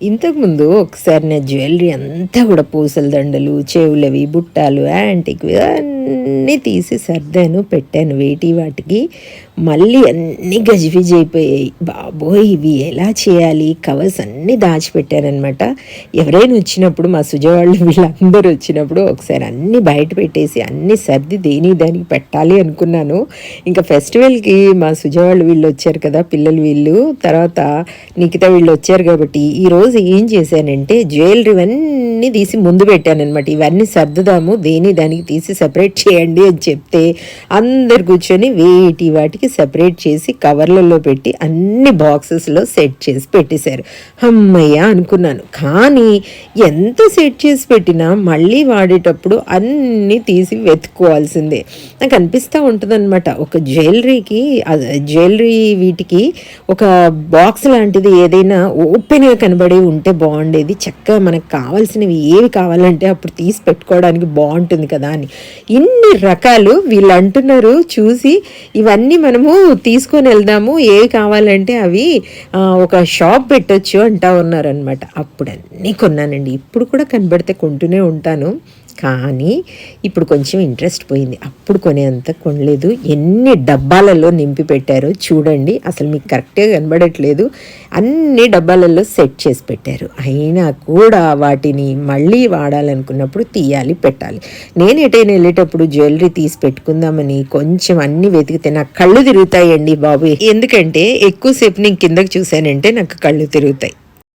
ఇంతకుముందు ఒకసారి నా జ్యువెలరీ అంతా కూడా పూసల దండలు చెవులవి బుట్టాలు యాంటిక్వి అన్నీ తీసి సర్దాను పెట్టాను. వేటి వాటికి మళ్ళీ అన్నీ గజిబిజి అయిపోయాయి. బాబోయ్ ఇవి ఎలా చేయాలి? కవర్స్ అన్నీ దాచిపెట్టానమాట ఎవరైనా వచ్చినప్పుడు మా సుజవాళ్ళు వీళ్ళందరూ వచ్చినప్పుడు ఒకసారి అన్నీ బయట పెట్టేసి అన్నీ సర్ది దేని దానికి పెట్టాలి అనుకున్నాను. ఇంకా ఫెస్టివల్కి మా సుజవాళ్ళు వీళ్ళు వచ్చారు కదా పిల్లలు వీళ్ళు. తర్వాత నిఖిత వీళ్ళు వచ్చారు కాబట్టి ఈరోజు ఏం చేశానంటే జ్యువెలరీ అన్నీ తీసి ముందు పెట్టానమాట ఇవన్నీ సర్దుదాము దేని దానికి తీసి సపరేట్ చేయండి అని చెప్తే అందరు కూర్చొని వేటి వాటికి సపరేట్ చేసి కవర్లలో పెట్టి అన్ని బాక్సెస్లో సెట్ చేసి పెట్టేశారు. అమ్మయ్య అనుకున్నాను. కానీ ఎంత సెట్ చేసి పెట్టినా మళ్ళీ వాడేటప్పుడు అన్నీ తీసి వెతుక్కోవాల్సిందే. నాకు అనిపిస్తూ ఉంటుందన్నమాట. ఒక జ్యువెలరీకి జ్యువెలరీ వీటికి ఒక బాక్స్ లాంటిది ఏదైనా ఓపెన్గా కనబడి ఉంటే బాగుండేది. చక్కగా మనకు కావాల్సినవి ఏవి కావాలంటే అప్పుడు తీసి పెట్టుకోవడానికి బాగుంటుంది కదా అని. ఇన్ని రకాలు వీళ్ళు అంటున్నారు చూసి ఇవన్నీ మనము తీసుకొని వెళ్దాము ఏవి కావాలంటే అవి ఒక షాప్ పెట్టొచ్చు అంటా ఉన్నారనమాట అప్పుడు అన్నీ కొన్నానండి. ఇప్పుడు కూడా కనబడితే కొంటూనే ఉంటాను. కానీ ఇప్పుడు కొంచెం ఇంట్రెస్ట్ పోయింది. అప్పుడు కొనేంత కొనలేదు. ఎన్ని డబ్బాలలో నింపి పెట్టారో చూడండి. అసలు మీకు కరెక్ట్గా కనబడట్లేదు. అన్ని డబ్బాలలో సెట్ చేసి పెట్టారు. అయినా కూడా వాటిని మళ్ళీ వాడాలనుకున్నప్పుడు తీయాలి పెట్టాలి. నేను ఎటైనా వెళ్ళేటప్పుడు జ్యువెలరీ తీసి పెట్టుకుందామని కొంచెం అన్ని వెతికితే నాకు కళ్ళు తిరుగుతాయండి బాబు. ఎందుకంటే ఎక్కువసేపు నేను కిందకి చూశానంటే నాకు కళ్ళు తిరుగుతాయి.